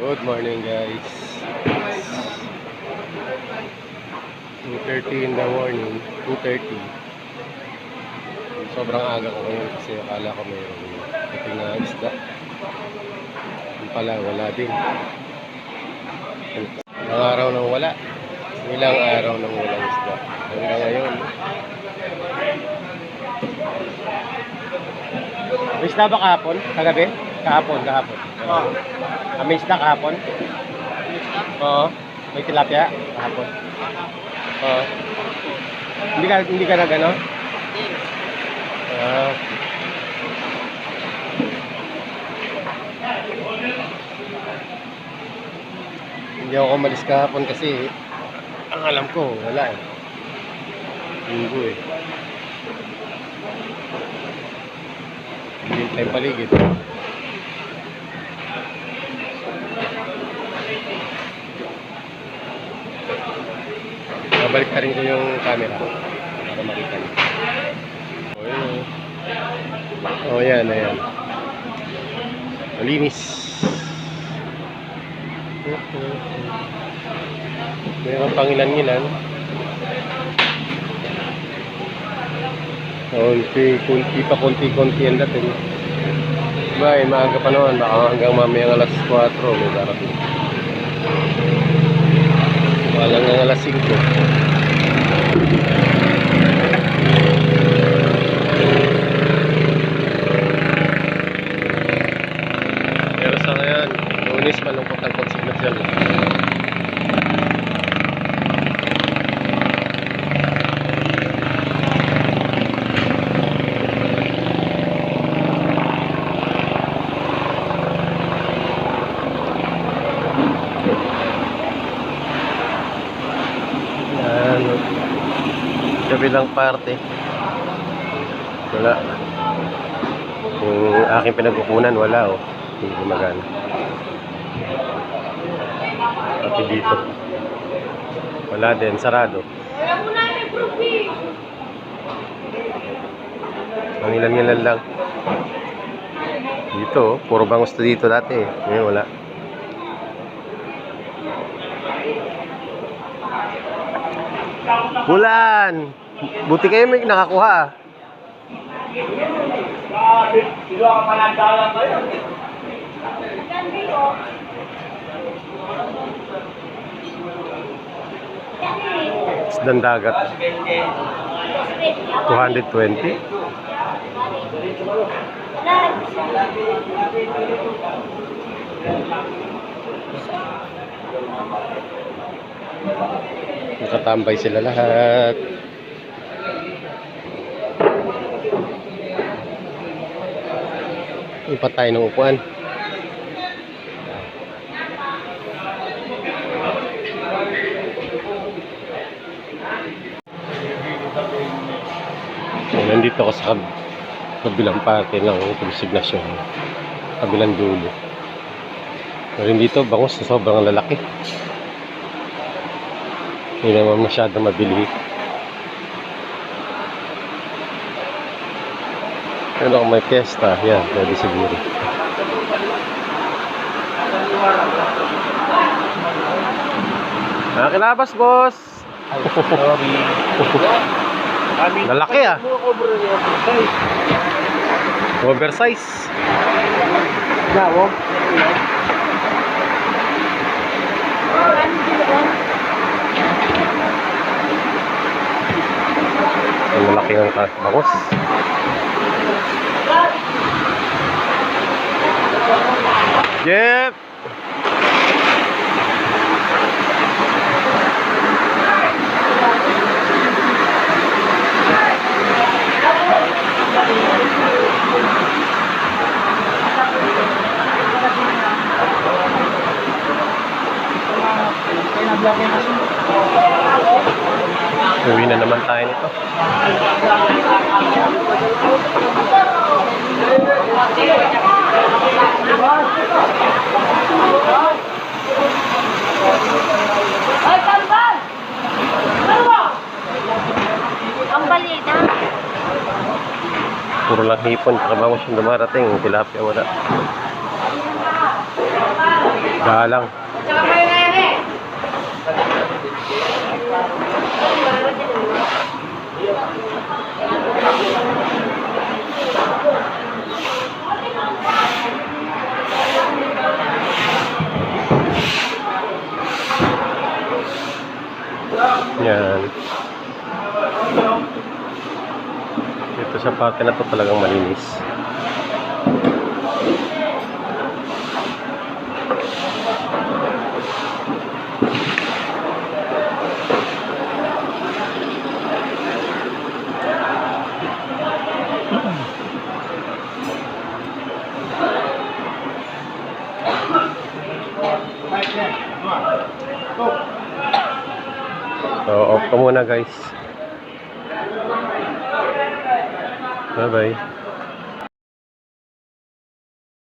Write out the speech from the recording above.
Good morning guys. 2.30 in the morning. 2.30. Sobrang aga ko ngayon kasi akala ko mayroong dating na isda. Yung pala, wala din. Ilang araw nang wala. Ilang araw nang walang isda. Hanggang ngayon. May isda ba kahapon? Kagabi? Kahapon, kahapon. Oh. Ah, may isda kahapon? Oo. May tilapia kahapon. Oo. Hindi ka hindi ka nag ano? Ah. Hindi ako umalis kahapon kasi ang alam ko wala eh. Linggo eh. Hindi tayong paligid. Babalik ka rin ko yung camera para makita niyo. O yun o. O yan, ayan. Malinis. Meron pang ilan-ilan. Kunti, kunti pa, kunti-kunti ang dating. Ba, maaga pa naman. Baka hanggang mamaya alas 4 may darating. Walang nga alas 5. Pero sa ngayon, lunis malungkot ang konsignasyon. Kabilang parte. Wala. Yung aking pinagkukunan, wala oh. Hindi gumagana. Pati dito. Wala din, sarado. Ang ilan-ilan lang. Dito, oh, puro bangus to dito dati. eh. Ngayon wala. Bulan! Buti kayo may nakakuha. Isdang dagat. 220. Nakatambay sila lahat. Ipat tayo ng upuan. So, nandito ako sa kab kabilang parte ng konsignasyon. Kabilang dulo. Pero dito, bangus na sobrang lalaki. Hindi naman masyado mabili. Pero kung may piyesta, yan, pwede siguro. Ah, kinabas, boss! Sorry. Kami. Lalaki, ah. Ano. Oversize. Nawo. Ang malaki ng ka- bangus. Jeff! Uwi na naman tayo nito. Ay! Ang balita. Puro lang hipon, trabaho siyang dumarating. Tilapia wala. Galang. Yan. Ito sa parte na to talagang malinis. So, off ka muna guys. Está bem.